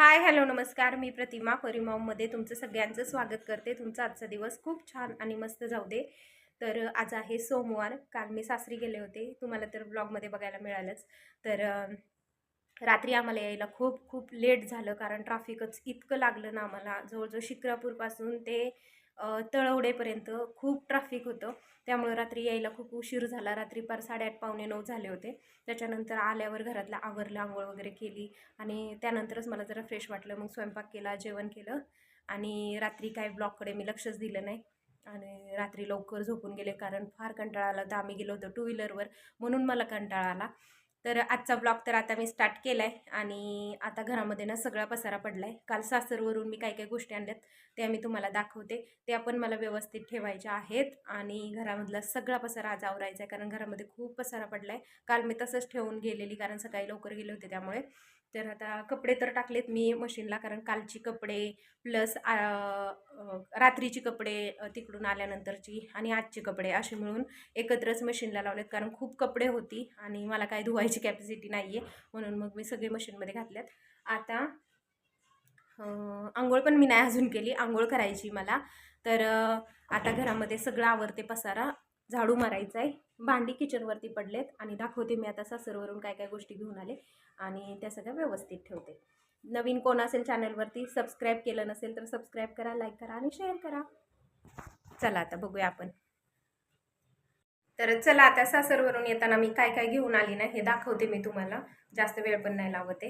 Hi hello नमस्कार. मी प्रतिमा परिमाऊमध्ये तुमचं सगळ्यांचं स्वागत करते. तुमचा आजचा दिवस खूप छान आणि मस्त जाऊ दे. तर आज आहे सोमवार. काल मी सासरी गेले होते. तुम्हाला तर ब्लॉगमध्ये बघायला मिळालंच. तर रात्री आम्हाला यायला खूप खूप लेट झालं कारण ट्रॅफिकच इतकं लागलं ना आम्हाला. जवळजवळ शिक्रापूरपासून ते तळवडेपर्यंत खूप ट्रॅफिक होतं. त्यामुळे रात्री यायला खूप उशीर झाला. रात्री पार साडेआठ पावणे नऊ झाले होते. त्याच्यानंतर आल्यावर घरातलं आवरलं आंघोळ वगैरे केली आणि त्यानंतरच मला जरा फ्रेश वाटलं. मग स्वयंपाक केला जेवण केलं आणि रात्री काय ब्लॉगकडे मी लक्षच दिलं नाही. आणि रात्री लवकर झोपून गेले कारण फार कंटाळा आला होता. आम्ही गेलो होतो टू व्हीलरवर म्हणून मला कंटाळा आला. तर आजचा ब्लॉग तर आता मी स्टार्ट केला आहे आणि आता घरामध्ये ना सगळा पसारा पडला आहे काल सासरवरून मी काही काही गोष्टी आणल्यात त्या मी तुम्हाला दाखवते. त्या पण मला व्यवस्थित ठेवायच्या आहेत आणि घरामधला सगळा पसारा आज आवरायचा आहे कारण घरामध्ये खूप पसारा पडला आहे काल मी तसंच ठेवून गेलेली कारण सकाळी लवकर गेले होते त्यामुळे. तर आता कपडे तर टाकलेत मी मशीनला कारण कालची कपडे प्लस रात्रीची कपडे तिकडून आल्यानंतरची आणि आजचे कपडे असे मिळून एकत्रच मशीनला लावलेत. कारण खूप कपडे होती आणि मला काय धुवायची कॅपॅसिटी नाही आहे म्हणून मग मी सगळे मशीनमध्ये घातल्यात. आता आंघोळ पण मी नाही अजून केली आंघोळ करायची मला. तर आता घरामध्ये सगळं आवरते पसारा. झाडू मारायचं आहे. भांडी किचनवरती पडलेत. आणि दाखवते मी आता सासरवरून काय काय गोष्टी घेऊन आले. आणि त्या सगळ्या व्यवस्थित ठेवते. नवीन कोण असेल चॅनलवरती सबस्क्राईब केलं नसेल तर सबस्क्राईब करा लाईक करा आणि शेअर करा. चला आता बघूया आपण. तर चला आता सासरवरून येताना मी काय काय घेऊन आली ना हे दाखवते मी तुम्हाला. जास्त वेळ पण नाही लावते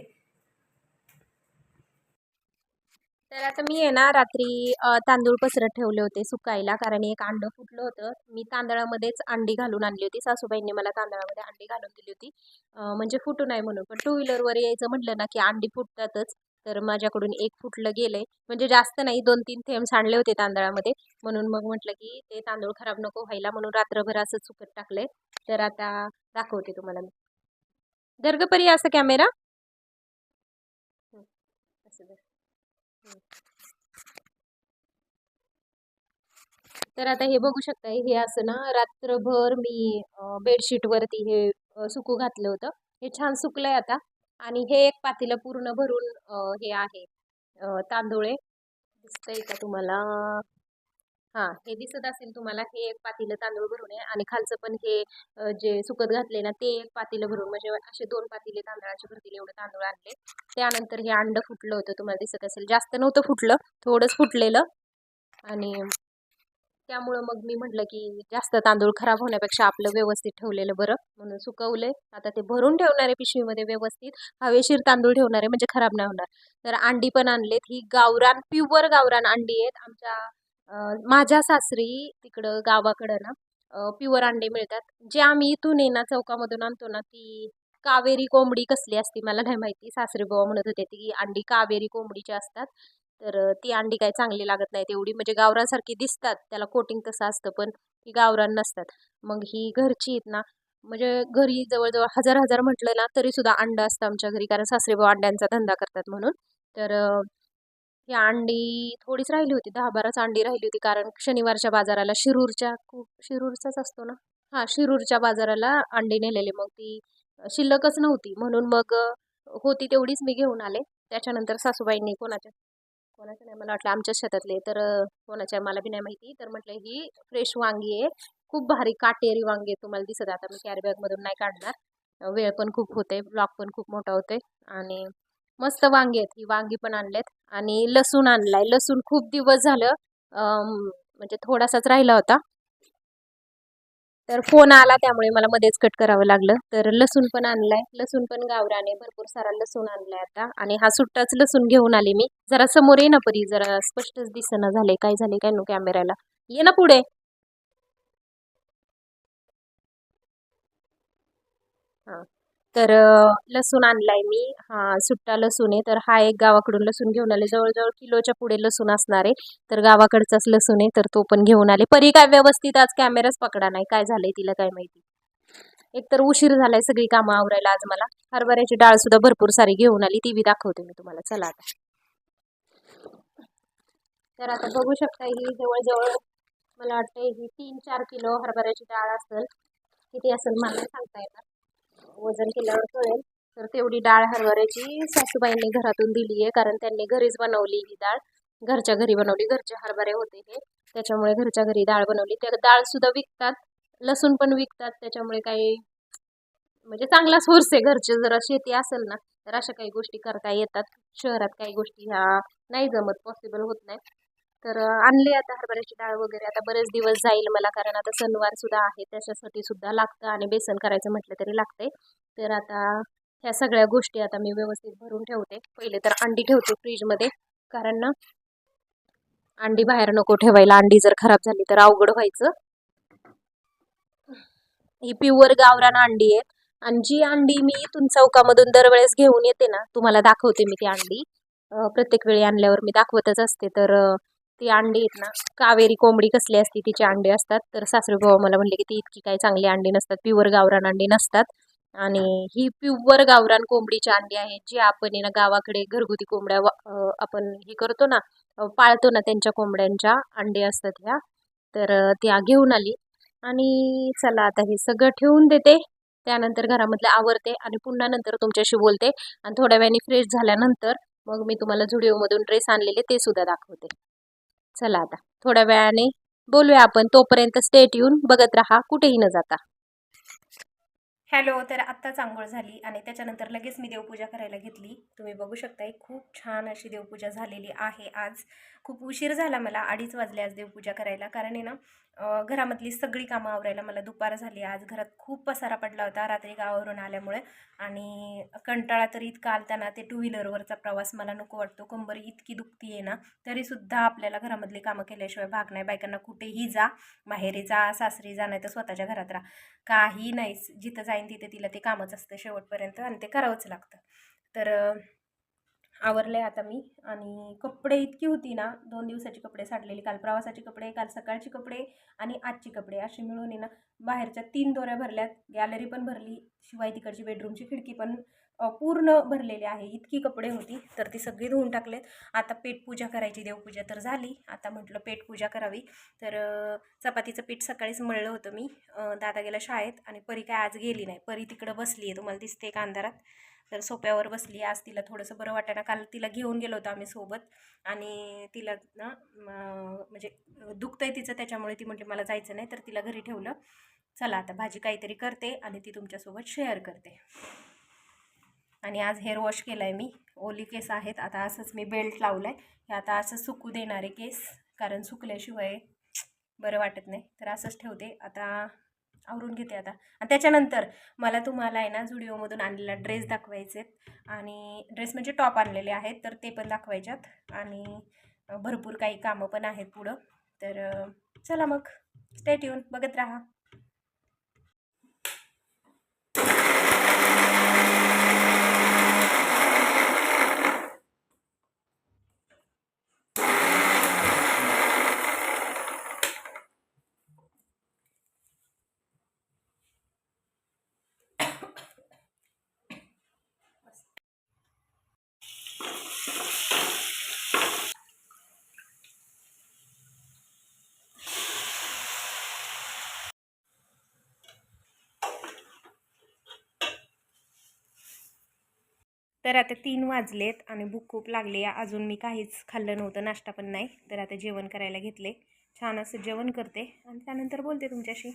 तर आता मी आहे ना रात्री तांदूळ पसरत ठेवले होते सुकायला कारण एक अंडं फुटलं होतं. मी तांदळामध्येच अंडी घालून आणली होती. सासूबाईंनी मला तांदळामध्ये अंडी घालून दिली होती. म्हणजे फुटू नाही म्हणून पण टू व्हीलरवर यायचं म्हटलं ना की अंडी फुटतातच. तर माझ्याकडून एक फुटलं गेलंय. म्हणजे जास्त नाही दोन तीन थेंब सांडले होते तांदळामध्ये. म्हणून मग म्हटलं की ते तांदूळ खराब नको व्हायला म्हणून रात्रभर असं सुकत टाकलंय. तर आता दाखवते तुम्हाला मी. दर्गपरी असं कॅमेरा? असं तर आता हे बघू शकताय हे असं ना रात्रभर मी बेडशीटवरती हे सुकू घातलं होतं. हे छान सुकलंय आता आणि हे एक पातेलं पूर्ण भरून हे आहे तांदूळे दिसतंय का तुम्हाला? हां हे दिसत असेल तुम्हाला हे एक पातीलं तांदूळ भरून आहे आणि खालचं पण हे जे सुकत घातले ना ते एक पातीलं भरून म्हणजे असे दोन पातीले तांदळाचे भरतील एवढे तांदूळ आणले. त्यानंतर हे अंड फुटलं होतं तुम्हाला दिसत असेल. जास्त नव्हतं फुटलं थोडंच फुटलेलं. आणि त्यामुळं मग मी म्हटलं की जास्त तांदूळ खराब होण्यापेक्षा आपलं व्यवस्थित ठेवलेलं बरं म्हणून सुकवलंय. आता ते भरून ठेवणारे पिशवीमध्ये व्यवस्थित हवेशीर तांदूळ ठेवणारे म्हणजे खराब नाही होणार. तर अंडी पण आणलेत. ही गावरान प्युअर गावरान अंडी आहेत. आमच्या माझ्या सासरी तिकडं गावाकडं ना प्युअर अंडे मिळतात. जे आम्ही इथून आहे ना चौकामधून आणतो ना ती कावेरी कोंबडी कसली असती मला नाही माहिती. सासरी बाबा म्हणत होते ती अंडी कावेरी कोंबडीची असतात. तर ती अंडी काही चांगली लागत नाही तेवढी. म्हणजे गावरांसारखी दिसतात. त्याला कोटिंग तसं असतं पण ती गावरान नसतात. मग ही घरची आहेत ना म्हणजे घरी जवळजवळ हजार हजार म्हटलं ना तरी सुद्धा अंडं असतं आमच्या घरी. कारण सासरे अंड्यांचा धंदा करतात म्हणून. तर ही अंडी थोडीच राहिली होती दहा बाराच अंडी राहिली होती कारण शनिवारच्या बाजाराला शिरूरच्या खूप शिरूरचाच असतो ना? हां शिरूरच्या बाजाराला अंडी नेलेले. मग ती शिल्लकच नव्हती. म्हणून मग होती तेवढीच मी घेऊन आले. त्याच्यानंतर सासूबाईंनी कोणाच्या कोणाच्या नाही मला वाटलं आमच्याच शेतातले तर कोणाच्या मला बी नाही माहिती. तर म्हटलं ही फ्रेश वांगी आहे. खूप भारी काटेरी वांगी आहे तुम्हाला दिसत आहे. आता मी कॅरीबॅगमधून नाही काढणार. वेळ पण खूप होते ब्लॉक पण खूप मोठा होते आणि मस्त वांगी आहेत. ही वांगी पण आणलेत. आणि लसूण आणलाय. लसूण खूप दिवस झालं म्हणजे थोडासाच राहिला होता. तर फोन आला त्यामुळे मला मध्येच कट करावं लागलं. तर लसूण पण आणलाय. लसूण पण गावराने भरपूर सारा लसूण आणलाय आता. आणि हा सुट्टाच लसूण घेऊन आले मी. जरा समोर ये ना परी. जरा स्पष्टच दिसना झाले काय झाले काय नो कॅमेऱ्याला ये ना पुढे. हा. तर लसूण आणलाय मी. हा सुट्टा लसूण आहे. तर हा एक गावाकडून लसूण घेऊन आले. जवळजवळ किलोच्या पुढे लसूण असणार आहे. तर गावाकडचाच लसूण आहे. तर तो पण घेऊन आले. परी काय व्यवस्थित आज कॅमेराच पकडा नाही. काय झालंय तिला काय माहिती. एकतर उशीर झालाय सगळी कामं आवरायला आज मला. हरभऱ्याची डाळ सुद्धा भरपूर सारी घेऊन आली. ती बी दाखवते मी तुम्हाला. चला आता. तर आता बघू शकता ही जवळजवळ मला वाटतं ही तीन चार किलो हरभऱ्याची डाळ असेल. किती असेल मला सांगता येणार. वजन केल्यावर कळेल. तर तेवढी डाळ हरभऱ्याची सासूबाईंनी घरातून दिली आहे कारण त्यांनी घरीच बनवली ही डाळ. घरच्या घरी बनवली घरचे हरभरे होते हे. त्याच्यामुळे घरच्या घरी डाळ बनवली. त्या डाळ सुद्धा विकतात लसूण पण विकतात त्याच्यामुळे काही म्हणजे चांगला सोर्स आहे घरचे. जरा शेती असेल ना तर अशा काही गोष्टी करता येतात. शहरात काही गोष्टी ह्या नाही जमत पॉसिबल होत नाही तर आणली आता हरभऱ्याची डाळ वगैरे. आता बरेच दिवस जाईल मला कारण आता सणवार सुद्धा आहे त्याच्यासाठी सुद्धा लागतं आणि बेसन करायचं म्हटलं तरी लागते तर आता ह्या सगळ्या गोष्टी आता मी व्यवस्थित भरून ठेवते. पहिले तर अंडी ठेवते फ्रीजमध्ये कारण ना अंडी बाहेर नको ठेवायला. अंडी जर खराब झाली तर अवघड व्हायचं. ही प्युअर गावरान अंडी आहेत आणि जी अंडी मी इथून चौकामधून दरवेळेस घेऊन येते ना तुम्हाला दाखवते मी ती अंडी. प्रत्येक वेळी आणल्यावर मी दाखवतच असते. तर ती अंडी आहेत ना कावेरी कोंबडी कसली असती तिचे अंडी असतात. तर सासरे बाबा मला म्हणले की ती इतकी काही चांगली अंडी नसतात प्युअर गावरान अंडी नसतात. आणि ही प्युअर गावरान कोंबडीची अंडी आहे जी आपण आहे ना गावाकडे घरगुती कोंबड्या वा- आपण हे करतो ना पाळतो ना त्यांच्या कोंबड्यांच्या अंडे असतात ह्या. तर त्या घेऊन आली. आणि चला आता हे सगळं ठेवून देते. त्यानंतर घरामधलं आवरते आणि पुन्हा नंतर तुमच्याशी बोलते. आणि थोड्या वेळाने फ्रेश झाल्यानंतर मग मी तुम्हाला झुडिओमधून ड्रेस आणलेले ते सुद्धा दाखवते. चला आता. थोड्या वेळाने बोलूया आपण. तोपर्यंत स्टेट येऊन बघत राहा. कुठेही न जाता. हॅलो तर आत्ताच आंघोळ झाली आणि त्याच्यानंतर लगेच मी देवपूजा करायला घेतली. तुम्ही बघू शकताय खूप छान अशी देवपूजा झालेली आहे. आज खूप उशीर झाला मला अडीच वाजले आज देवपूजा करायला. कारण आहे ना घरामधली सगळी कामं आवरायला मला दुपार झाली. आज घरात खूप पसारा पडला होता रात्री गावावरून आल्यामुळे. आणि कंटाळा तर इतका आलताना ते टू व्हीलरवरचा प्रवास मला नको वाटतो. कंबर इतकी दुखती आहे ना तरीसुद्धा आपल्याला घरामधली कामं केल्याशिवाय भाग नाही. बायकांना कुठेही जा माहेरी जा सासरी जा नाही तर स्वतःच्या घरात राहा. काही नाही जिथं जाईन तिथे तिला ते कामच असतं शेवटपर्यंत आणि ते करावंच लागतं. तर आवरले आता मी. आणि कपडे इतकी होती ना दोन दिवसाचे कपडे साठलेले. काल प्रवासाचे कपडे काल सकाळचे कपडे आणि आजचे कपडे. असे मिळून ना बाहेरच्या तीन दोऱ्या भरल्यात. गॅलरी पण भरली शिवाय तिकडची बेडरूमची खिडकी पण पूर्ण भरलेले आहे. इतकी कपडे होती तर ती सगळी धुवून टाकलेत. आता पेटपूजा करायची देवपूजा तर झाली. आता म्हटलं पेटपूजा करावी. तर चपातीचं पीठ सकाळीच मळलं होतं मी. दादा गेला शाळेत आणि परी काय आज गेली नाही. परी तिकडं बसली आहे तुम्हाला दिसते का अंधारात. तर सोप्यावर बसली. आज तिला थोडंसं बरं वाटायला काल तिला घेऊन गेलो होतो आम्ही सोबत. आणि तिला ना म्हणजे दुखतं आहे तिचं त्याच्यामुळे ती म्हटली मला जायचं नाही. तर तिला घरी ठेवलं. चला आता भाजी काहीतरी करते आणि ती तुमच्यासोबत शेअर करते. आणि आज हेअर वॉश केला आहे मी. ओली केस आहेत. आता असंच मी बेल्ट लावलं आहे हे आता असं सुकू देणारे केस. कारण सुकल्याशिवाय बरं वाटत नाही. तर असंच ठेवते. आता आवरून घेते आता. आणि त्याच्यानंतर मला तुम्हाला आहे ना झुडिओमधून आणलेला ड्रेस दाखवायचे आणि ड्रेस म्हणजे टॉप आणलेले आहेत. तर ते पण दाखवायच्यात. आणि भरपूर काही कामं पण आहेत पुढं. तर चला मग. स्टेट येऊन बघत राहा. तर आता तीन वाजलेत आणि भूक खूप लागली. आहे अजून मी काहीच खाल्लं नव्हतं नाश्ता पण नाही. तर आता जेवण करायला घेतले. छान असं जेवण करते आणि त्यानंतर बोलते तुमच्याशी.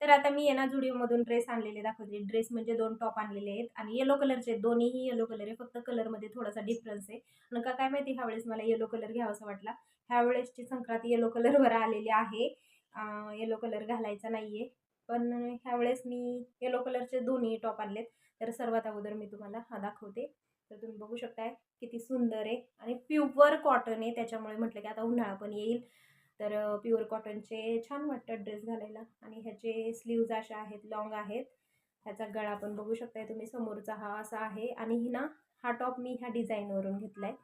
तर आता मी आहे ना जुडिओमधून ड्रेस आणलेले दाखवते. ड्रेस म्हणजे दोन टॉप आणलेले आहेत आणि येलो कलरचे दोन्हीही येलो कलर आहे. फक्त कलरमध्ये थोडासा डिफरन्स आहे. आणि का काय माहिती ह्यावेळेस मला येलो कलर घ्यावासा वाटला. ह्यावेळेसची संक्रांत येलो कलरवर आलेली आहे. येलो कलर घालायचा नाही आहे पण ह्यावेळेस मी येलो कलरचे दोन्ही टॉप आणलेत. तर सर्वात अगोदर मी तुम्हाला हा दाखवते. तर तुम्ही बघू शकताय किती सुंदर आहे आणि प्युअर कॉटन आहे. त्याच्यामुळे म्हटलं की आता उन्हाळा पण येईल. तर प्युअर कॉटनचे छान वाटतात ड्रेस घालायला. आणि ह्याचे स्लीव्ज अशा आहेत लॉंग आहेत. ह्याचा गळा पण बघू शकताय तुम्ही समोरचा हा असा आहे. आणि ही ना हा टॉप मी ह्या डिझाईनवरून घेतला आहे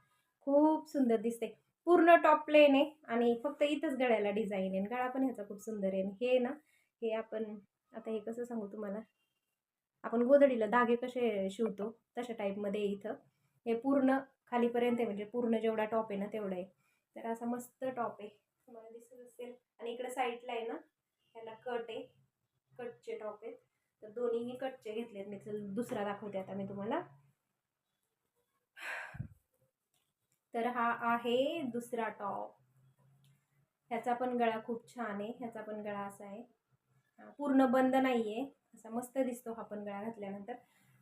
खूप सुंदर दिसते. पूर्ण टॉप प्लेन आहे आणि फक्त इथंच गळ्याला डिझाईन आहे. गळा पण ह्याचा खूप सुंदर आहे. आणि हे ना हे आपण आता हे कसं सांगू तुम्हाला? आपण गोधडीला धागे कसे शिवतो? तशा टाईपमध्ये इथं. हे पूर्ण खालीपर्यंत आहे म्हणजे पूर्ण जेवढा टॉप आहे ना तेवढा आहे. तर असा मस्त टॉप आहे. तुम्हाला दिसत असेल. आणि इकडे साईडला आहे ना ह्याला कट आहे. कटचे टॉप आहेत. तर दोन्हीही कटचे घेतलेत. मी चल दुसरा दाखवते आता मी तुम्हाला. तर हा आहे दुसरा टॉप ह्याचा पण गळा खूप छान आहे. ह्याचा पण गळा असा आहे. पूर्ण बंद नाही आहे असा मस्त दिसतो हा पण गळा घातल्यानंतर.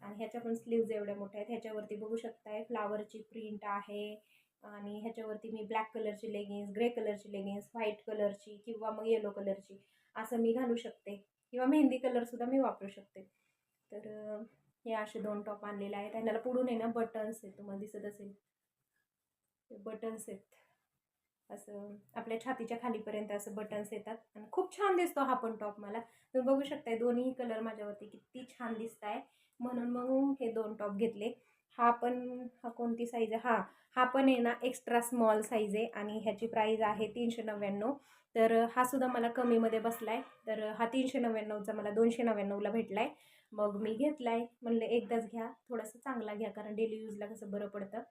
आणि ह्याच्या पण स्लीव्ज एवढ्या मोठ्या आहेत. ह्याच्यावरती बघू शकताय फ्लावरची प्रिंट आहे. आणि ह्याच्यावरती मी ब्लॅक कलरची लेगिन्स ग्रे कलरची लेगिन्स व्हाईट कलरची किंवा मग येलो कलरची असं मी घालू शकते. किंवा मेहंदी कलरसुद्धा मी वापरू शकते. तर हे असे दोन टॉप आणलेले आहेत. आणि पुढून आहे ना बटन्स आहेत. तुम्हाला दिसत असेल. बटन्स आहेत. असं आपल्या छातीच्या खालीपर्यंत असं बटन्स येतात. आणि खूप छान दिसतो हा पण टॉप मला. तुम्ही बघू शकताय दोन्ही कलर माझ्यावरती किती छान दिसत आहे म्हणून मग हे दोन टॉप घेतले. हा पण हा कोणती साईज आहे? हा हा पण आहे ना एक्स्ट्रा स्मॉल साईज आहे. आणि ह्याची प्राईज आहे तीनशे नव्याण्णव. तर हा सुद्धा मला कमीमध्ये बसला आहे तर हा तीनशे नव्याण्णवचा मला दोनशे नव्याण्णवला भेटला आहे मग मी घेतला आहे म्हणलं एकदाच घ्या. थोडासा चांगला घ्या कारण डेली यूजला कसं बरं पडतं.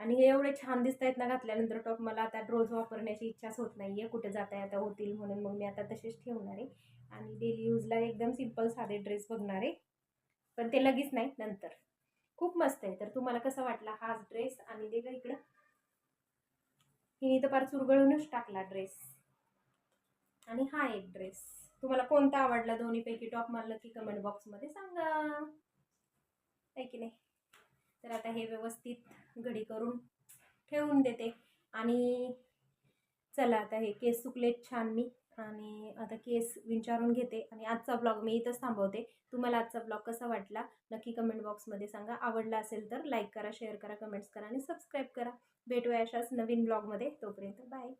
आणि हे एवढे छान दिसत आहेत ना घातल्यानंतर टॉप मला आता रोज वापरण्याची इच्छाच होत नाही आहे कुठे जाता येता होतील म्हणून मग मी आता तसेच ठेवणार आहे. आणि डेली यूजला एकदम सिंपल साधे ड्रेस बघणार आहे. पण ते लगेच नाही नंतर. खूप मस्त आहे. तर तुम्हाला कसं वाटला हाच ड्रेस आणि दे का इकडं. हिने तर फार चुरगळूनच टाकला ड्रेस आणि हा एक ड्रेस तुम्हाला कोणता आवडला? दोन्हीपैकी टॉप मारलं की कमेंट बॉक्समध्ये सांगा. आहे की नाही? तर आता हे व्यवस्थित घडी करून ठेवून देते. आणि चला आता हे केस सुकलेत छान मी. आणि आता केस विचारून घेते. आणि आजचा ब्लॉग मी इथंच थांबवते. तुम्हाला आजचा ब्लॉग कसा वाटला? नक्की कमेंट बॉक्समध्ये सांगा. आवडला असेल तर लाईक करा शेअर करा कमेंट्स करा आणि सबस्क्राईब करा. भेटूया अशाच नवीन ब्लॉगमध्ये. तोपर्यंत बाय